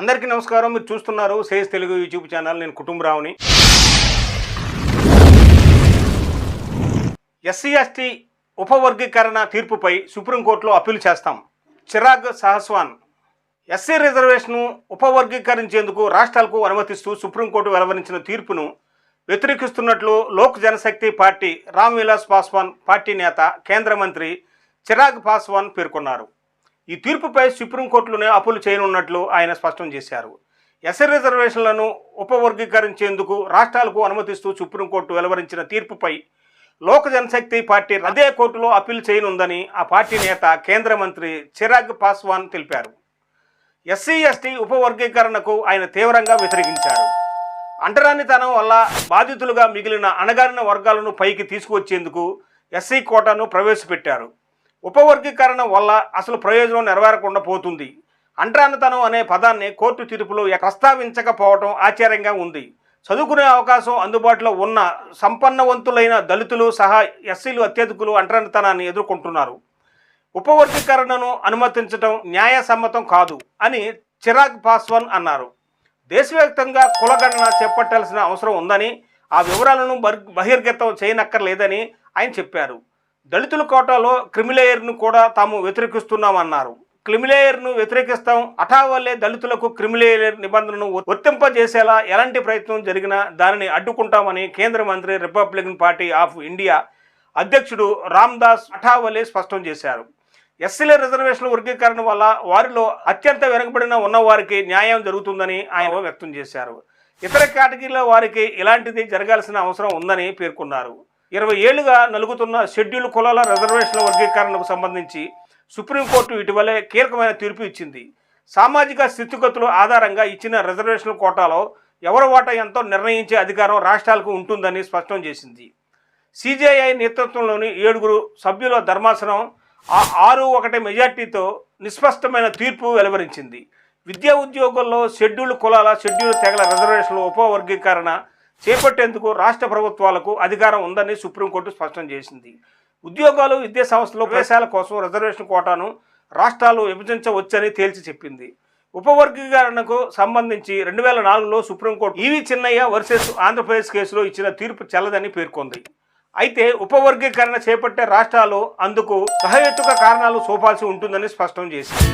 అందరికీ నమస్కారం. మీరు చూస్తున్నారు సేజ్ తెలుగు యూట్యూబ్ ఛానల్. నేను కుటుంబరావుని. ఎస్సీ ఎస్టీ ఉపవర్గీకరణ తీర్పుపై సుప్రీంకోర్టులో అప్పీల్ చేస్తాం. చిరాగ్ సహస్వాన్. ఎస్సీ రిజర్వేషన్ను ఉపవర్గీకరించేందుకు రాష్ట్రాలకు అనుమతిస్తూ సుప్రీంకోర్టు వెలువరించిన తీర్పును వ్యతిరేకిస్తున్నట్లు లోక్ జనశక్తి పార్టీ రామ్ విలాస్ పాస్వాన్ పార్టీ నేత కేంద్ర మంత్రి చిరాగ్ పాస్వాన్ పేర్కొన్నారు. ఈ తీర్పుపై సుప్రీంకోర్టులోనే అప్పులు చేయనున్నట్లు ఆయన స్పష్టం చేశారు. ఎస్సీ రిజర్వేషన్లను ఉపవర్గీకరించేందుకు రాష్ట్రాలకు అనుమతిస్తూ సుప్రీంకోర్టు వెలువరించిన తీర్పుపై లోక్ జనశక్తి పార్టీ అదే కోర్టులో అప్పీల్ చేయనుందని ఆ పార్టీ నేత కేంద్ర మంత్రి చిరాగ్ పాస్వాన్ తెలిపారు. ఎస్సీ ఎస్టీ ఉపవర్గీకరణకు ఆయన తీవ్రంగా వ్యతిరేకించారు. అంటరానితనం వల్ల బాధితులుగా మిగిలిన అణగారిన వర్గాలను పైకి తీసుకువచ్చేందుకు ఎస్సీ కోటాను ప్రవేశపెట్టారు. ఉపవర్గీకరణ వల్ల అసలు ప్రయోజనం నెరవేరకుండా పోతుంది. అంటరానితనం అనే పదాన్ని కోర్టు తీర్పులో ప్రస్తావించకపోవడం ఆశ్చర్యంగా ఉంది. చదువుకునే అవకాశం అందుబాటులో ఉన్న సంపన్నవంతులైన దళితులు సహా ఎస్సీలు అత్యధికులు అంటరానితనాన్ని ఎదుర్కొంటున్నారు. ఉపవర్గీకరణను అనుమతించడం న్యాయసమ్మతం కాదు అని చిరాగ్ పాస్వాన్ అన్నారు. దేశవ్యాప్తంగా కులగణన చేపట్టాల్సిన అవసరం ఉందని ఆ వివరాలను బహిర్గతం చేయనక్కర్లేదని ఆయన చెప్పారు. దళితుల కోటాలో క్రిమిలేయర్ను కూడా తాము వ్యతిరేకిస్తున్నామన్నారు. క్రిమిలేయర్ను వ్యతిరేకిస్తాం అఠావల్లే దళితులకు క్రిమిలేయర్ నిబంధనను వర్తింపజేసేలా ఎలాంటి ప్రయత్నం జరిగినా దానిని అడ్డుకుంటామని కేంద్ర మంత్రి రిపబ్లికన్ పార్టీ ఆఫ్ ఇండియా అధ్యక్షుడు రామ్దాస్ అఠావలే స్పష్టం చేశారు. ఎస్సీల రిజర్వేషన్ల వర్గీకరణ వల్ల వారిలో అత్యంత వెనుకబడిన ఉన్నవారికి న్యాయం జరుగుతుందని ఆయన వ్యక్తం చేశారు. ఇతర కేటగిరీల వారికి ఇలాంటిది జరగాల్సిన అవసరం ఉందని పేర్కొన్నారు. ఇరవై ఏళ్ళుగా నలుగుతున్న షెడ్యూల్ కులాల రిజర్వేషన్ల వర్గీకరణకు సంబంధించి సుప్రీంకోర్టు ఇటీవలే కీలకమైన తీర్పు ఇచ్చింది. సామాజిక స్థితిగతుల ఆధారంగా ఇచ్చిన రిజర్వేషన్ల కోటాలో ఎవరి వాటా ఎంతో నిర్ణయించే అధికారం రాష్ట్రాలకు ఉంటుందని స్పష్టం చేసింది. సిజేఐ నేతృత్వంలోని ఏడుగురు సభ్యుల ధర్మాసనం ఆరు ఒకటి మెజార్టీతో నిస్పష్టమైన తీర్పు వెలువరించింది. విద్యా ఉద్యోగుల్లో షెడ్యూల్ కులాల షెడ్యూల్ తెగల రిజర్వేషన్ల ఉపవర్గీకరణ చేపట్టేందుకు రాష్ట్ర ప్రభుత్వాలకు అధికారం ఉందని సుప్రీంకోర్టు స్పష్టం చేసింది. ఉద్యోగాలు విద్యా సంస్థలు ప్రవేశాల కోసం రిజర్వేషన్ కోటాను రాష్ట్రాలు విభజించవచ్చని తేల్చి చెప్పింది. ఉపవర్గీకరణకు సంబంధించి రెండు వేల నాలుగులో supreme court E V Chinnaiah versus Andhra Pradesh కేసులో ఇచ్చిన తీర్పు చెల్లదని పేర్కొంది. అయితే ఉపవర్గీకరణ చేపట్టే రాష్ట్రాలు అందుకు సహేతుక కారణాలు చూపాల్సి ఉంటుందని స్పష్టం చేసింది.